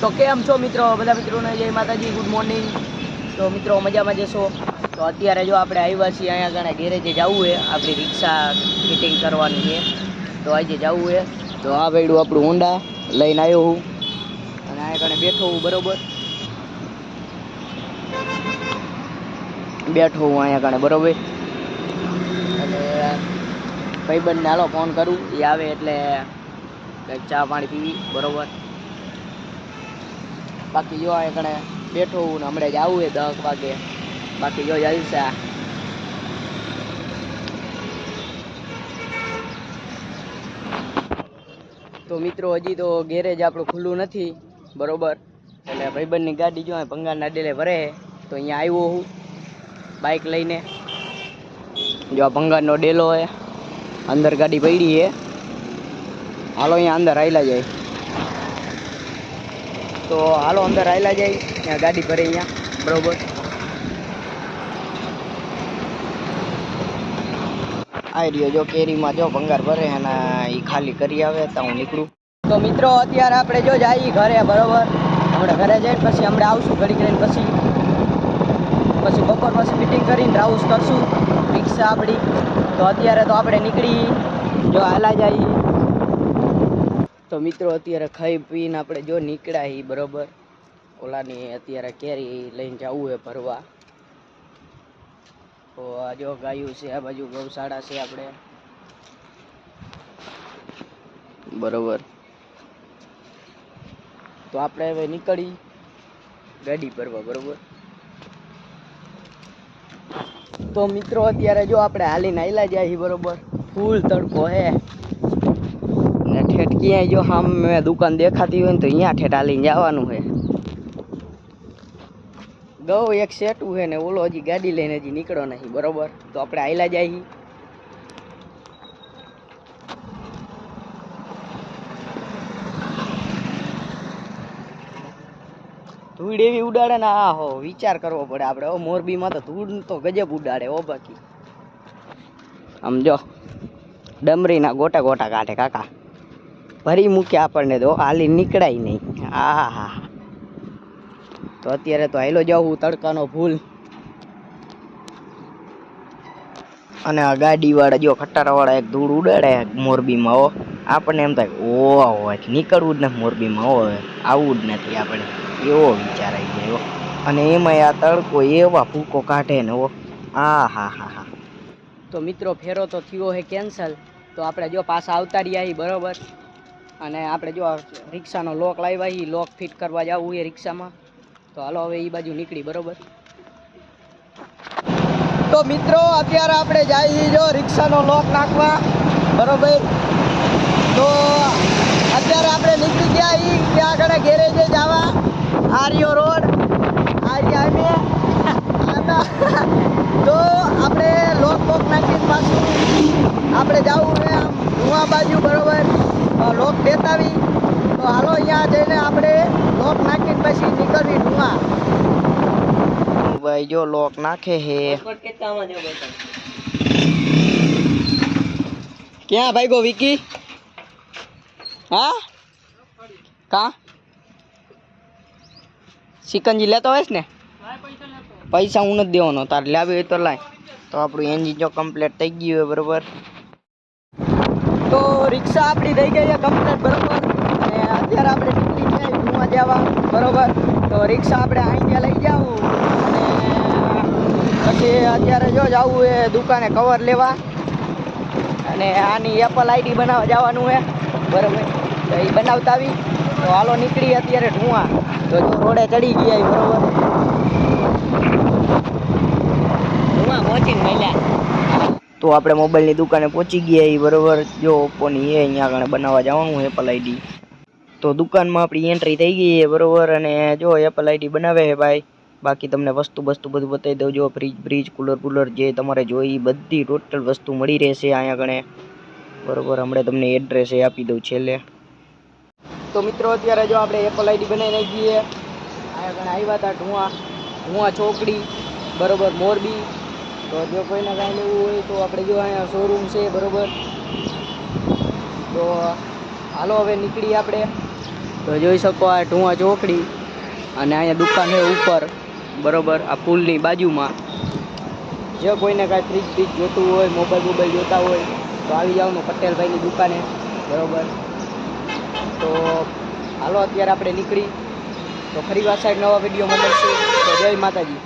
તો કેમ છો મિત્રો? બધા મિત્રોને જય માતાજી ગુડ મોર્નિંગ તો મિત્રો, મજામાં જશો તો અત્યારે જો આપણે આવ્યા છીએ અહીંયા આગળ ગેરેજે જવું છે. આપણી રિક્ષા ફિટિંગ કરવાની છે. તો આજે જવું છે. તો આ ભાઈડું આપણું હોન્ડા લઈને આવ્યો હું. અને અહીંયા આગળ બેઠો હું બરોબર. બેઠો હું અહીંયા આગળ બરોબર. અને ભાઈબંધને હાલો ફોન કરું. એ આવે એટલે કંઈક ચા પાણી પીવી, બરોબર. બાકી જો કણે બેઠો હું ને હમણાં જ આવું એ દસ વાગે. બાકી જો જલસા તો મિત્રો, હજી તો ગેરેજ આપણું ખુલ્લું નથી, બરોબર? એટલે ભાઈબંધની ગાડી જો ભંગારના ડેલે ભરે તો અહીંયા આવ્યો હું બાઇક લઈને. જો આ ભંગારનો ડેલો હે, અંદર ગાડી પડી છે હાલો અહીંયા અંદર આવેલા જાય. તો હાલો અંદર આવેલા જાય. ત્યાં ગાડી ભરે અહીંયા. બરોબર. આવી રહ્યો જો કેરીમાં જો ભંગાર ભરે અને એ ખાલી કરી આવે તો હું નીકળું. તો મિત્રો, અત્યારે આપણે જો જઈએ ઘરે, બરોબર? આપણે ઘરે જઈને પછી હમણાં આવશું ઘડી કરીને પછી. પછી બપોર પછી ફિટિંગ કરીને રાઉસ કરશું. રિક્ષા આપણી. તો અત્યારે તો આપણે નીકળી. જો હાલા જઈએ તો મિત્રો, અત્યારે ખાઈ પીને આપણે જો નીકળ્યા બરોબર? ઓલાની અત્યારે કેરી લઈને જવું હે ભરવા? તો આ જો ગાયું છે, આ બાજુ ગૌશાળા છે આપણે. બરોબર. તો આપણે હવે નીકળી ગાડી ભરવા, બરોબર? તો મિત્રો, અત્યારે જો આપણે હાલીને આયલા જાય બરોબર? ફૂલ તડકો હે. ક્યાંય જો સામે દુકાન દેખાતી હોય ને તો અહીંયા ઠેઠા લઈને જવાનું છે ગૌ એક સેટું છે ને ઓલો હજી ગાડી લઈને હજી નીકળો નહીં, બરોબર? તો આપણે આયલા જાય ધૂળ એવી ઉડાડે ને, આ હો, વિચાર કરવો પડે આપણે. ઓ મોરબીમાં તો ધૂળ તો ગજબ ઉડાડે ઓ બાકી. આમ જો, ડમરીના ગોટા ગોટા કાઢે કાકા. ભરી મૂકે આપણને તો હાલી નીકળાય નહીં. આ હા તો અત્યારે તો હાલો જાઉં તડકાનો ફૂલ અને આ ગાડી વાળા જો ખટારા વાળા એક ધૂળ ઉડાડે મોરબીમાં ઓ આપણને એમ થાય ઓ હોય નીકળવું જ નથી મોરબીમાં ઓ આવવું જ નથી આપણે. એવો વિચાર આવી જાય અને એમાં આ તડકો એવા ફૂકો કાઢે ને ઓ આ હા હા હા. તો મિત્રો, ફેરો તો થયો હે કેન્સલ. તો આપણે જો પાછા આવતા રહ્યા બરોબર? અને આપણે જો રિક્ષાનો લોક લાવ્યા એ લોક ફિટ કરવા જવું એ રિક્ષામાં. તો હાલો હવે એ બાજુ નીકળી, બરોબર? તો મિત્રો, અત્યારે આપણે જઈએ જો રિક્ષાનો લોક નાખવા, બરોબર? તો અત્યારે આપણે નીકળી ગયા એ ત્યાં આગળ ગેરેજે જવા. આર્યો રોડ. આર્યા તો આપણે લોક બોક નાખીને પાછું આપણે જવું છે આમ ધુઆ બાજુ, બરોબર? તો લોક દેતાવી તો હાલો અહીંયા જઈને આપણે લોક નાખીને પછી નીકળવી ધુઆ ભાઈ જો લોક નાખે હે. ક્યાં ભાઈ ગો વિકી? હા? કા? સિકંજી લેતો હોઈશ ને? પૈસા હું નથી દેવાનો તારે લાવી હોય તો લાય. તો આપણું એન્જિન જો કમ્પ્લીટ થઈ ગયું હોય બરોબર. તો રિક્ષા આપણી થઈ ગઈ છે કમ્પ્લીટ બરોબર. અને અત્યારે આપણે નીકળી જાય ધુઆ જવા. બરોબર. તો રિક્ષા આપણે અહીંયા લઈ જાવું અને પછી અત્યારે જો જવું એ દુકાને કવર લેવા. અને આની એપલ આઈડી બનાવવા જવાનું છે. બરોબર. તો એ બનાવતા આવી. તો હાલો નીકળી અત્યારે ધુઆ તો રોડે ચડી ગયા બરોબર. તો આપણે મોબાઈલની દુકાને પહોંચી ગયા એ બરોબર. જો ઓપ્પોની એ અહીંયા આગળ બનાવવા જવાનું એપલ આઈડી તો દુકાનમાં આપણી એન્ટ્રી થઈ ગઈ છે બરોબર અને જો એપલ આઈડી બનાવે છે ભાઈ, બાકી તમને વસ્તુ વસ્તુ બધું બતાવી દઉં જો ફ્રીજ બ્રીજ કુલર કુલર જે તમારે જોઈ બધી ટોટલ વસ્તુ મળી રહેશે અહીંયા આગળ. બરોબર, હમણાં તમને એડ્રેસ એ આપી દઉં છેલ્લે. તો મિત્રો, અત્યારે જો આપણે એપલ આઈડી બનાવી નાખીએ. અહીંયા આગળ આવ્યા હતા ઢુઆ ઢુઆ ચોકડી, બરોબર, મોરબી. તો જો કોઈને કાંઈ લેવું હોય તો આપણે જો અહીંયા શોરૂમ છે, બરોબર? તો હાલો હવે નીકળી આપણે. તો જોઈ શકો આ ઢુવા ચોકડી અને અહીંયા દુકાન છે ઉપર, બરોબર, આ પુલની બાજુમાં. જો કોઈને કાંઈ ફ્રીજ ફ્રીજ જોતું હોય મોબાઈલ મોબાઈલ જોતા હોય, તો આવી જાવનું પટેલભાઈની દુકાને, બરોબર? તો હાલો, અત્યારે આપણે નીકળી. તો ફરી વાર સાઈડ નવા વીડિયો મળશે. તો જય માતાજી.